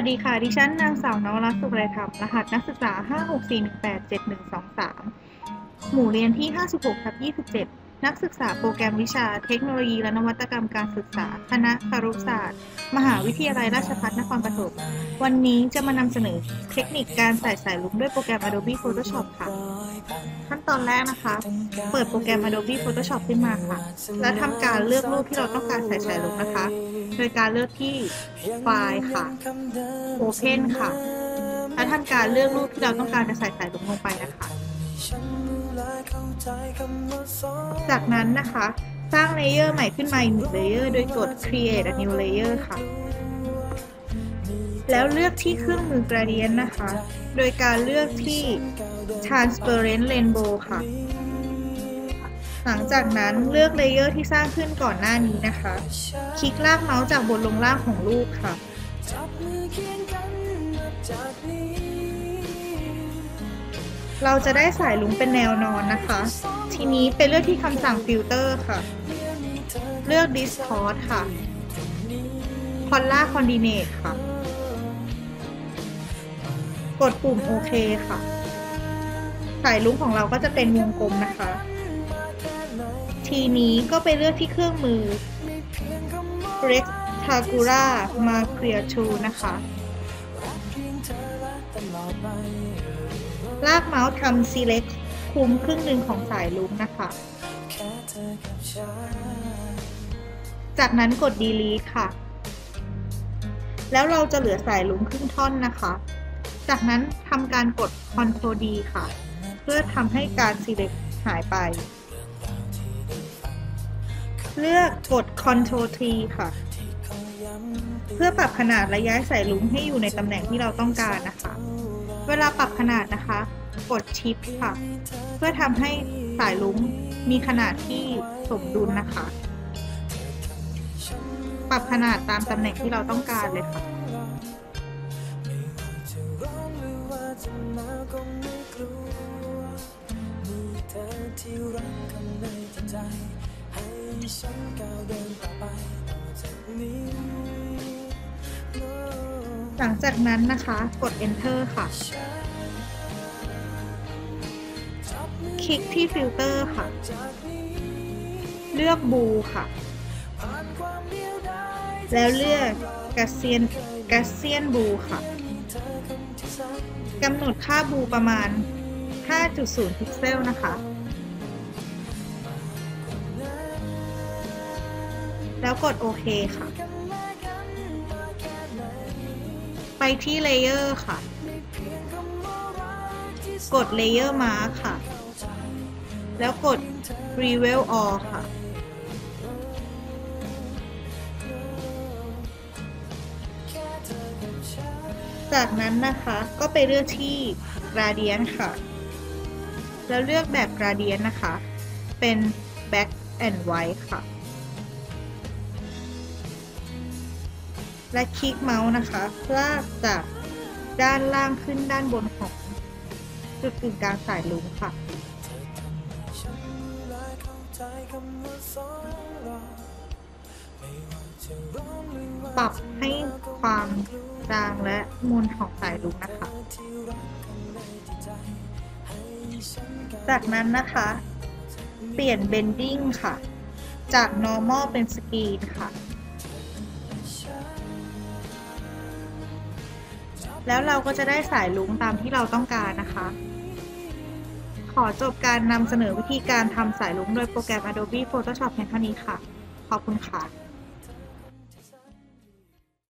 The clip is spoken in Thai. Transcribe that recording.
วัสดีค่ะ ดิฉันนางสาวนวรัตน์สุขไรธรรม รหัสนักศึกษา 564187123 หมู่เรียนที่ 56ทับ27 นักศึกษาโปรแกรมวิชาเทคโนโลยีและนวัตกรรมการศึกษา คณะคารุศาสตร์ มหาวิทยาลัยราชภัฏนครปฐม วันนี้จะมานำเสนอเทคนิคการใส่สายลุงด้วยโปรแกรม Adobe Photoshop ค่ะ ขั้นตอนแรกนะคะ เปิดโปรแกรม Adobe Photoshop ขึ้นมาค่ะ และทำการเลือกรูปที่เราต้องการใส่สายลุงนะคะ โดยการเลือกที่ไฟล์ค่ะ Open ค่ะ และทำการเลือกรูปที่เราต้องการจะใส่สายลุงลงไปนะคะ จากนั้นนะคะ สร้างเลเยอร์ใหม่ขึ้นมาอีกหนึ่งเลเยอร์โดยกด create a new layer ค่ะแล้วเลือกที่เครื่องมือ gradient นะคะ โดยการเลือกที่ transparent rainbow ค่ะ หลังจากนั้นเลือกเลเยอร์ที่สร้างขึ้นก่อนหน้านี้นะคะ คลิกลากเมาส์จากบนลงล่างของรูปค่ะ เราจะได้สายลุงเป็นแนวนอนนะคะ ทีนี้ไปเลือกที่คำสั่งฟิลเตอร์ค่ะ เลือก distort ค่ะ color coordinate ค่ะกดปุ่มโอเคค่ะ สายลุงของเราก็จะเป็นวงกลมนะคะ ทีนี้ก็ไปเลือกที่เครื่องมือ Rectangula marquee tool นะคะ ลากเมาส์ทำ select คุมครึ่งหนึ่งของสายลุงนะคะ จากนั้นกด delete ค่ะ แล้วเราจะเหลือสายลุงครึ่งท่อนนะคะ จากนั้นทำการกด Ctrl D ค่ะ พื่อทำให้การ select หายไป เลือกกด Ctrl T ค่ะ เพื่อปรับขนาดและย้ายสายลุงให้อยู่ในตำแหน่งที่เราต้องการนะคะ เวลาปรับขนาดนะคะ กดชิปค่ะ เพื่อทำให้สายลุงมีขนาดที่สมดุลนะคะ ปรับขนาดตามตำแหน่งที่เราต้องการเลยค่ะ หลังจากนั้นนะคะ กด enter ค่ะ คลิกที่ฟิลเตอร์ค่ะ เลือกบูค่ะ แล้วเลือกก a เซียนก a เซียนบูค่ะกำหนดค่าบูประมาณ 5.0 พิกเซลนะคะ แล้วกดโอเคค่ะ ไปที่เลเยอร์ค่ะ กดเลเยอร์มาค่ะ แล้วกด Reveal All ค่ะจากนั้นนะคะก็ไปเลือกที่ Gradient ค่ะ แล้วเลือกแบบ Gradient นะคะ เป็น Black and White ค่ะ และคลิกเมาส์นะคะลากจากด้านล่างขึ้นด้านบนของจุดกึ่งกลางสายลุงค่ะ ปรับให้ความจางและมวลของสายลุงนะคะ จากนั้นนะคะ เปลี่ยน bending ค่ะ จาก normal เป็น screen ค่ะ แล้วเราก็จะได้สายลุงตามที่เราต้องการนะคะ ขอจบการนำเสนอวิธีการทำสายลุงโดยโปรแกรม Adobe Photoshop เพียงเท่านี้ค่ะ ขอบคุณค่ะ